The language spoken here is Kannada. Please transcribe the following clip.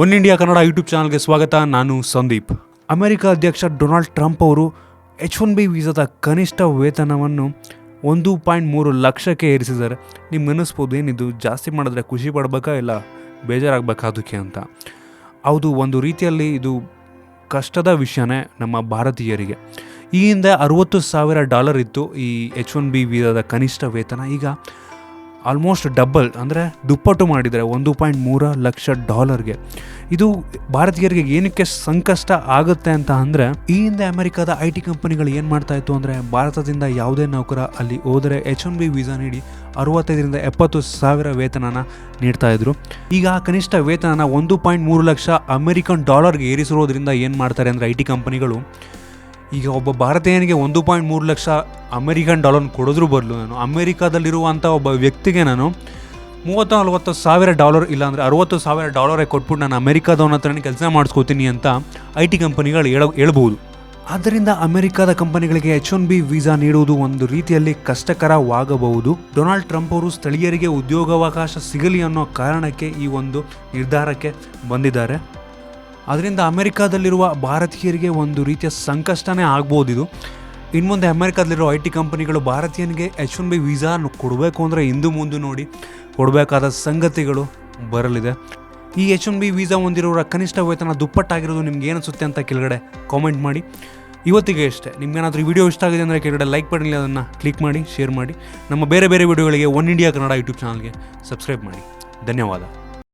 ಒನ್ ಇಂಡಿಯಾ ಕನ್ನಡ ಯೂಟ್ಯೂಬ್ ಚಾನಲ್ಗೆ ಸ್ವಾಗತ. ನಾನು ಸಂದೀಪ್. ಅಮೆರಿಕ ಅಧ್ಯಕ್ಷ ಡೊನಾಲ್ಡ್ ಟ್ರಂಪ್ ಅವರು ಎಚ್ ಒನ್ ಬಿ ವೀಸಾದ ಕನಿಷ್ಠ ವೇತನವನ್ನು ಒಂದು ಪಾಯಿಂಟ್ ಮೂರು ಲಕ್ಷಕ್ಕೆ ಏರಿಸಿದ್ದಾರೆ. ನಿಮ್ಗೆ ಅನ್ನಿಸ್ಬೋದು ಏನಿದು? ಜಾಸ್ತಿ ಮಾಡಿದ್ರೆ ಖುಷಿ ಪಡಬೇಕಾ ಇಲ್ಲ ಬೇಜಾರಾಗಬೇಕಾ ಅದಕ್ಕೆ ಅಂತ? ಹೌದು, ಒಂದು ರೀತಿಯಲ್ಲಿ ಇದು ಕಷ್ಟದ ವಿಷಯನೇ ನಮ್ಮ ಭಾರತೀಯರಿಗೆ. ಈ ಹಿಂದೆ ಅರುವತ್ತು ಸಾವಿರ ಡಾಲರ್ ಇತ್ತು ಈ ಎಚ್ ಒನ್ ಬಿ ವೀಸಾದ ಕನಿಷ್ಠ ವೇತನ. ಈಗ ಆಲ್ಮೋಸ್ಟ್ ಡಬಲ್ ಅಂದರೆ ದುಪ್ಪಟ್ಟು ಮಾಡಿದರೆ ಒಂದು ಪಾಯಿಂಟ್ ಮೂರು ಲಕ್ಷ ಡಾಲರ್ಗೆ. ಇದು ಭಾರತೀಯರಿಗೆ ಏನಕ್ಕೆ ಸಂಕಷ್ಟ ಆಗುತ್ತೆ ಅಂತ ಅಂದರೆ, ಈ ಹಿಂದೆ ಅಮೆರಿಕದ ಐ ಟಿ ಕಂಪನಿಗಳು ಏನು ಮಾಡ್ತಾ ಇತ್ತು ಅಂದರೆ, ಭಾರತದಿಂದ ಯಾವುದೇ ನೌಕರ ಅಲ್ಲಿ ಹೋದರೆ ಎಚ್ ಒನ್ ಬಿ ವೀಸಾ ನೀಡಿ ಅರವತ್ತೈದರಿಂದ ಎಪ್ಪತ್ತು ಸಾವಿರ ವೇತನನ ನೀಡ್ತಾ ಇದ್ರು. ಈಗ ಕನಿಷ್ಠ ವೇತನನ ಒಂದು ಪಾಯಿಂಟ್ ಮೂರು ಲಕ್ಷ ಅಮೆರಿಕನ್ ಡಾಲರ್ಗೆ ಏರಿಸಿರೋದ್ರಿಂದ ಏನು ಮಾಡ್ತಾರೆ ಅಂದರೆ, ಐ ಟಿ ಕಂಪನಿಗಳು ಈಗ ಒಬ್ಬ ಭಾರತೀಯನಿಗೆ ಒಂದು ಪಾಯಿಂಟ್ ಮೂರು ಲಕ್ಷ ಅಮೆರಿಕನ್ ಡಾಲರ್ ಕೊಡೋದ್ರ ಬದಲು ನಾನು ಅಮೆರಿಕಾದಲ್ಲಿರುವಂಥ ಒಬ್ಬ ವ್ಯಕ್ತಿಗೆ ನಾನು ಮೂವತ್ತು ನಲ್ವತ್ತು ಸಾವಿರ ಡಾಲರ್ ಇಲ್ಲಾಂದರೆ ಅರುವತ್ತು ಸಾವಿರ ಡಾಲರೇ ಕೊಟ್ಬಿಟ್ಟು ನಾನು ಅಮೆರಿಕಾದವನ ಹತ್ರನೇ ಕೆಲಸ ಮಾಡಿಸ್ಕೋತೀನಿ ಅಂತ ಐ ಟಿ ಕಂಪನಿಗಳು ಹೇಳ ಹೇಳ್ಬೋದು. ಆದ್ದರಿಂದ ಅಮೆರಿಕದ ಕಂಪನಿಗಳಿಗೆ ಎಚ್ ಒನ್ ಬಿ ವೀಸಾ ನೀಡುವುದು ಒಂದು ರೀತಿಯಲ್ಲಿ ಕಷ್ಟಕರವಾಗಬಹುದು. ಡೊನಾಲ್ಡ್ ಟ್ರಂಪ್ ಅವರು ಸ್ಥಳೀಯರಿಗೆ ಉದ್ಯೋಗಾವಕಾಶ ಸಿಗಲಿ ಅನ್ನೋ ಕಾರಣಕ್ಕೆ ಈ ಒಂದು ನಿರ್ಧಾರಕ್ಕೆ ಬಂದಿದ್ದಾರೆ. ಅದರಿಂದ ಅಮೆರಿಕಾದಲ್ಲಿರುವ ಭಾರತೀಯರಿಗೆ ಒಂದು ರೀತಿಯ ಸಂಕಷ್ಟನೇ ಆಗ್ಬೋದಿದು ಇದು. ಇನ್ನು ಮುಂದೆ ಅಮೆರಿಕಾದಲ್ಲಿರೋ ಐ ಟಿ ಕಂಪನಿಗಳು ಭಾರತೀಯನಿಗೆ ಎಚ್ ಒನ್ ಬಿ ವೀಸಾ ಕೊಡಬೇಕು ಅಂದರೆ ಹಿಂದು ಮುಂದೆ ನೋಡಿ ಕೊಡಬೇಕಾದ ಸಂಗತಿಗಳು ಬರಲಿದೆ. ಈ ಎಚ್ ಒನ್ ಬಿ ವೀಸಾ ಹೊಂದಿರೋರ ಕನಿಷ್ಠ ವೇತನ ದುಪ್ಪಟ್ಟಾಗಿರೋದು ನಿಮ್ಗೆ ಏನಿಸುತ್ತೆ ಅಂತ ಕೆಳಗಡೆ ಕಾಮೆಂಟ್ ಮಾಡಿ. ಇವತ್ತಿಗೆ ಅಷ್ಟೇ. ನಿಮ್ಗೇನಾದರೂ ಈ ವಿಡಿಯೋ ಇಷ್ಟ ಆಗಿದೆ ಅಂದರೆ ಕೆಳಗಡೆ ಲೈಕ್ ಬಟನ್ ಅದನ್ನು ಕ್ಲಿಕ್ ಮಾಡಿ, ಶೇರ್ ಮಾಡಿ. ನಮ್ಮ ಬೇರೆ ಬೇರೆ ವಿಡಿಯೋಗಳಿಗೆ ಒನ್ ಇಂಡಿಯಾ ಕನ್ನಡ ಯೂಟ್ಯೂಬ್ ಚಾನಲ್ಗೆ ಸಬ್ಸ್ಕ್ರೈಬ್ ಮಾಡಿ. ಧನ್ಯವಾದ.